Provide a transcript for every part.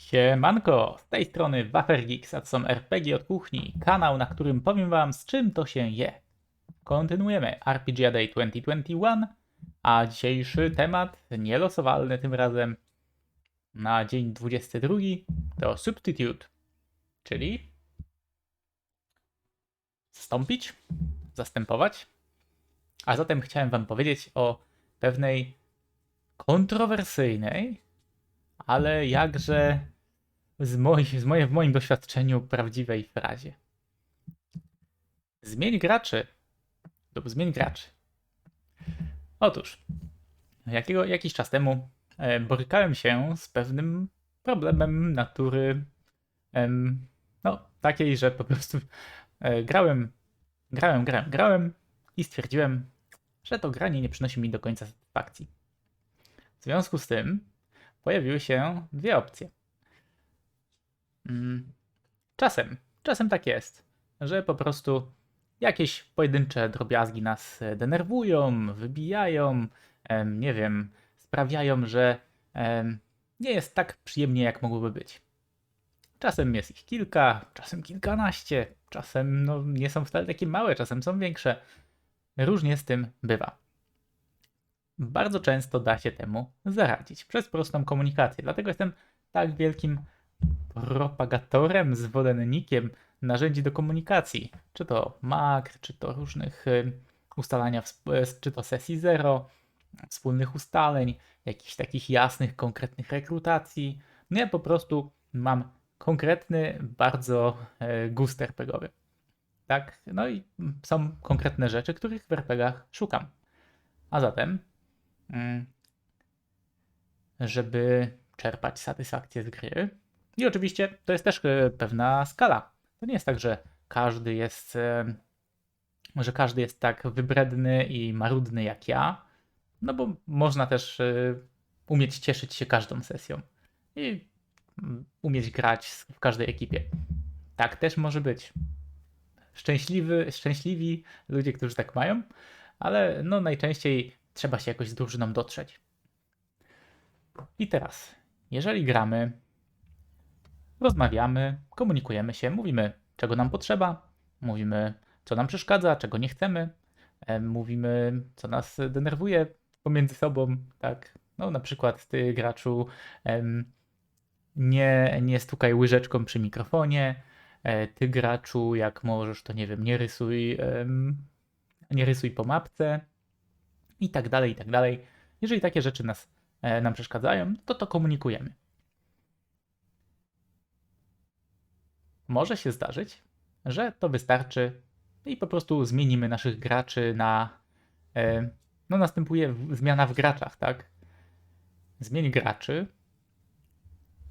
Siemanko, z tej strony Wafergeeks, a to są RPG od kuchni, kanał, na którym powiem wam z czym to się je. Kontynuujemy RPG Day 2021, a dzisiejszy temat, nielosowalny tym razem, na dzień 22 to Substitute, czyli zastąpić, zastępować. A zatem chciałem wam powiedzieć o pewnej kontrowersyjnej, ale jakże z, moi, z moje, w moim doświadczeniu prawdziwej frazie. Zmień graczy lub zmień graczy. Otóż, jakiego, jakiś czas temu e, borykałem się z pewnym problemem natury no, takiej, że po prostu e, grałem, grałem, grałem, grałem i stwierdziłem, że to granie nie przynosi mi do końca satysfakcji. W związku z tym pojawiły się dwie opcje. Mm, Czasem, czasem tak jest, że po prostu jakieś pojedyncze drobiazgi nas e, denerwują, wybijają, nie wiem, sprawiają, że nie jest tak przyjemnie, jak mogłoby być. Czasem jest ich kilka, czasem kilkanaście, czasem no, nie są wcale takie małe, czasem są większe. Różnie z tym bywa bardzo często da się temu zaradzić przez prostą komunikację. Dlatego jestem tak wielkim propagatorem, zwolennikiem narzędzi do komunikacji. Czy to makr, czy to różnych y, ustalania, wsp- czy to sesji zero, wspólnych ustaleń, jakichś takich jasnych, konkretnych rekrutacji. No ja po prostu mam konkretny bardzo e, gust RPGowy. Tak? No i są konkretne rzeczy, których w RPGach szukam. A zatem żeby czerpać satysfakcję z gry. I oczywiście to jest też e, pewna skala. To nie jest tak, że każdy jest, e, że każdy jest tak wybredny i marudny jak ja, no bo można też e, umieć cieszyć się każdą sesją i mm, umieć grać w każdej ekipie. Tak też może być. Szczęśliwy, szczęśliwi ludzie, którzy tak mają, ale no najczęściej trzeba się jakoś z drużyną dotrzeć. I teraz, jeżeli gramy, rozmawiamy, komunikujemy się, mówimy, czego nam potrzeba, mówimy, co nam przeszkadza, czego nie chcemy, e, mówimy, co nas denerwuje pomiędzy sobą, tak? No, na przykład ty, graczu, nie, nie stukaj łyżeczką przy mikrofonie, e, ty, graczu, jak możesz, to nie wiem, nie rysuj, nie rysuj po mapce, i tak dalej, i tak dalej. Jeżeli takie rzeczy nas, e, nam przeszkadzają, to to komunikujemy. Może się zdarzyć, że to wystarczy i po prostu zmienimy naszych graczy na. E, no, następuje zmiana w graczach, tak? Zmień graczy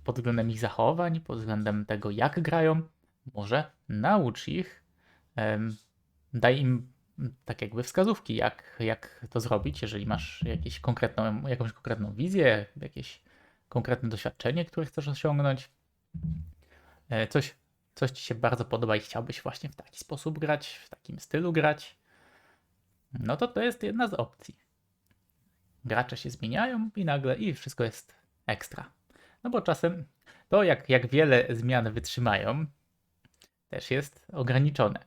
pod względem ich zachowań, pod względem tego, jak grają. Może naucz ich, daj im tak jakby wskazówki, jak, jak to zrobić, jeżeli masz jakieś konkretną, jakąś konkretną wizję, jakieś konkretne doświadczenie, które chcesz osiągnąć, e, coś, coś ci się bardzo podoba i chciałbyś właśnie w taki sposób grać, w takim stylu grać, no to to jest jedna z opcji. Gracze się zmieniają i nagle i wszystko jest ekstra. No bo czasem to, jak, jak wiele zmian wytrzymają, też jest ograniczone.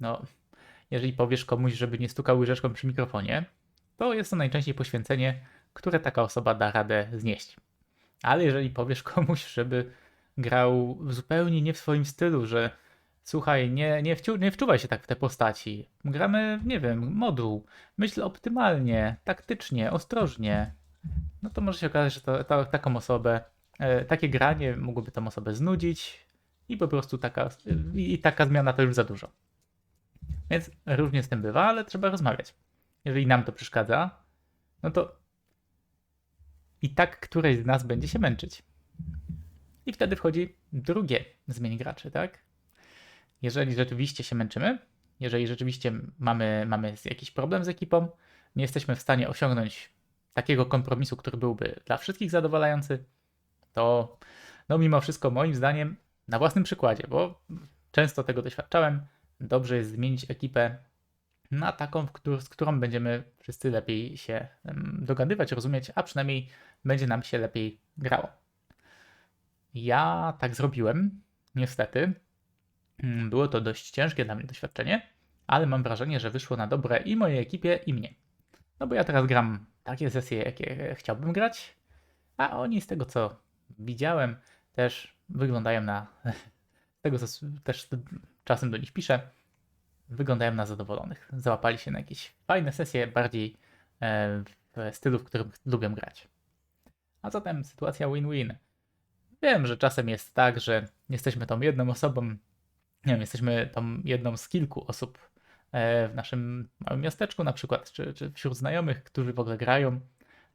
No, jeżeli powiesz komuś, żeby nie stukał łyżeczką przy mikrofonie, to jest to najczęściej poświęcenie, które taka osoba da radę znieść. Ale jeżeli powiesz komuś, żeby grał zupełnie nie w swoim stylu, że słuchaj, nie, nie, wciu, nie wczuwaj się tak w te postaci. Gramy, nie wiem, moduł. Myśl optymalnie, taktycznie, ostrożnie. No to może się okazać, że to, to, taką osobę, e, takie granie mogłoby tą osobę znudzić i po prostu taka, i taka zmiana to już za dużo. Więc różnie z tym bywa, ale trzeba rozmawiać. Jeżeli nam to przeszkadza, no to i tak któreś z nas będzie się męczyć. I wtedy wchodzi drugie zmień graczy, tak? Jeżeli rzeczywiście się męczymy, jeżeli rzeczywiście mamy, mamy jakiś problem z ekipą, nie jesteśmy w stanie osiągnąć takiego kompromisu, który byłby dla wszystkich zadowalający, to no mimo wszystko moim zdaniem na własnym przykładzie, bo często tego doświadczałem, dobrze jest zmienić ekipę na taką, z którą będziemy wszyscy lepiej się dogadywać, rozumieć, a przynajmniej będzie nam się lepiej grało. Ja tak zrobiłem, niestety. Mm, Było to dość ciężkie dla mnie doświadczenie, ale mam wrażenie, że wyszło na dobre i mojej ekipie, i mnie. No bo ja teraz gram takie sesje, jakie chciałbym grać, a oni z tego co widziałem też wyglądają na, z tego co też czasem do nich piszę, wyglądają na zadowolonych. Załapali się na jakieś fajne sesje, bardziej e, w stylu, w którym lubię grać. A zatem sytuacja win-win. Wiem, że czasem jest tak, że jesteśmy tą jedną osobą, nie wiem, jesteśmy tą jedną z kilku osób e, w naszym małym miasteczku na przykład, czy, czy wśród znajomych, którzy w ogóle grają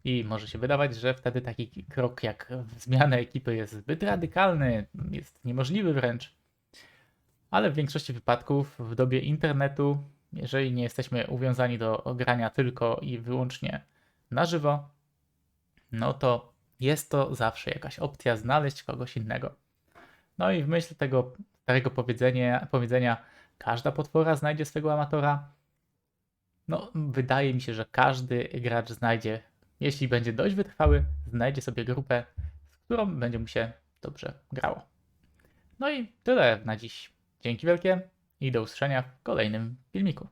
i może się wydawać, że wtedy taki krok jak zmiana ekipy jest zbyt radykalny, jest niemożliwy wręcz. Ale w większości wypadków w dobie internetu, jeżeli nie jesteśmy uwiązani do grania tylko i wyłącznie na żywo, no to jest to zawsze jakaś opcja znaleźć kogoś innego. No i w myśl tego starego powiedzenia, powiedzenia każda potwora znajdzie swego amatora, no wydaje mi się, że każdy gracz znajdzie, jeśli będzie dość wytrwały, znajdzie sobie grupę, z którą będzie mu się dobrze grało. No i tyle na dziś. Dzięki wielkie i do usłyszenia w kolejnym filmiku.